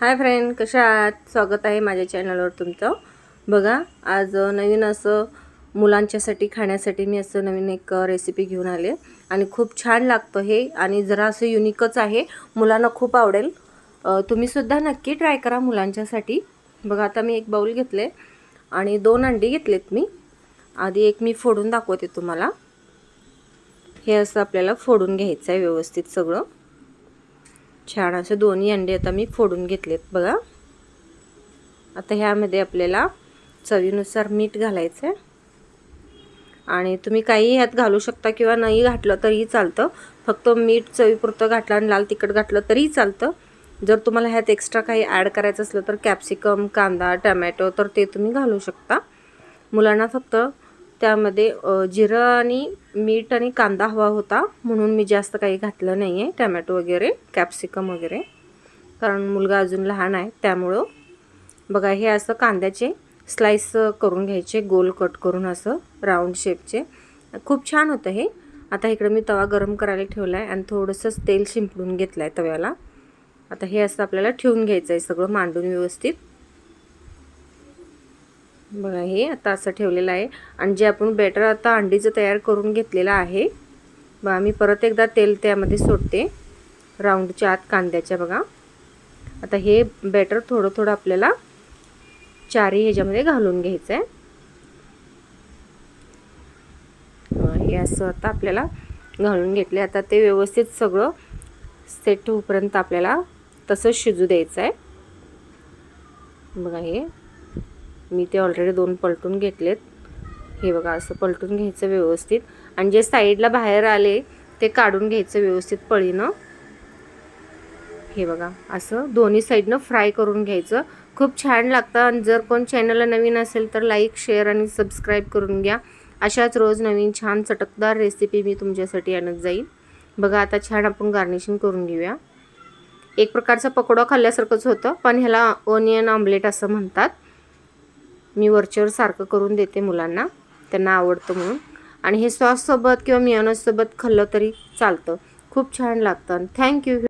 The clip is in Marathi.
हाय फ्रेंड कशा आहात? स्वागत आहे माझ्या चॅनलवर तुमचं. बघा आज नवीन असं मुलांच्यासाठी खाण्यासाठी मी असं नवीन एक रेसिपी घेऊन आले. आणि खूप छान लागतं हे. आणि जरा असं युनिकच आहे. मुलांना खूप आवडेल. तुम्हीसुद्धा नक्की ट्राय करा मुलांच्यासाठी. बघा आता मी एक बाऊल घेतले. आणि दोन अंडी घेतलेत मी. आधी एक मी फोडून दाखवते तुम्हाला. हे असं आपल्याला फोडून घ्यायचं आहे व्यवस्थित सगळं. छान असे दोन्ही अंडे आता मी फोडून घेतलेत बघा. आता ह्यामध्ये आपल्याला चवीनुसार मीठ घालायचं आहे आणि तुम्ही काही ह्यात घालू शकता किंवा नाही घातलं तरीही चालतं. फक्त मीठ चवीपुरतं घातलं आणि लाल तिखट घातलं तरीही चालतं. जर तुम्हाला ह्यात एक्स्ट्रा काही ॲड करायचं असलं तर कॅप्सिकम कांदा टमॅटो तर ते तुम्ही घालू शकता. मुलांना फक्त त्यामध्ये जिरं आणि मीठ आणि कांदा हवा होता म्हणून मी जास्त काही घातलं नाही आहे टमॅटो वगैरे कॅप्सिकम वगैरे. कारण मुलगा अजून लहान आहे त्यामुळं. बघा हे असं कांद्याचे स्लाइस करून घ्यायचे गोल कट करून असं राऊंड शेपचे खूप छान होतं हे. आता इकडे मी तवा गरम करायला ठेवला आहे आणि थोडंसंच तेल शिंपडून घेतलं आहे तव्याला. आता हे असं आपल्याला ठेवून घ्यायचं आहे सगळं मांडून व्यवस्थित. बघा हे आता असं ठेवलेलं आहे. आणि जे आपण बॅटर आता अंडीचं तयार करून घेतलेलं आहे बघा मी परत एकदा तेल त्यामध्ये सोडते. राऊंडच्या आत कांद्याच्या बघा. आता हे बॅटर थोडं थोडं आपल्याला चारी ह्याच्यामध्ये घालून घ्यायचं आहे हे असं आता आपल्याला घालून घेतले आता ते व्यवस्थित सगळं सेट होऊपर्यंत आपल्याला तसंच शिजू द्यायचं आहे बघा हे मी ते ऑलरेडी दोन पलटून घेतलेत. हे बघा असं पलटून घ्यायचं व्यवस्थित. आणि जे साईडला बाहेर आले ते काढून घ्यायचं व्यवस्थित पळीनं. हे बघा असं दोन्ही साईडनं फ्राय करून घ्यायचं. खूप छान लागतं आणि जर कोण चॅनलला नवीन असेल तर लाईक शेअर आणि सबस्क्राईब करून घ्या. अशाच रोज नवीन छान चटकदार रेसिपी मी तुमच्यासाठी आणत जाईल बघा आता छान आपण गार्निशिंग करून घेऊया. एक प्रकारचा पकोडा खाल्ल्यासारखंच होतं पण ह्याला ओनियन ऑमलेट असं म्हणतात. मी वरच्यावर सारखं करून देते मुलांना. त्यांना आवडतं म्हणून. आणि हे सॉससोबत किंवा मिओनससोबत खाल्लं तरी चालतं. खूप छान लागतं. थँक्यू.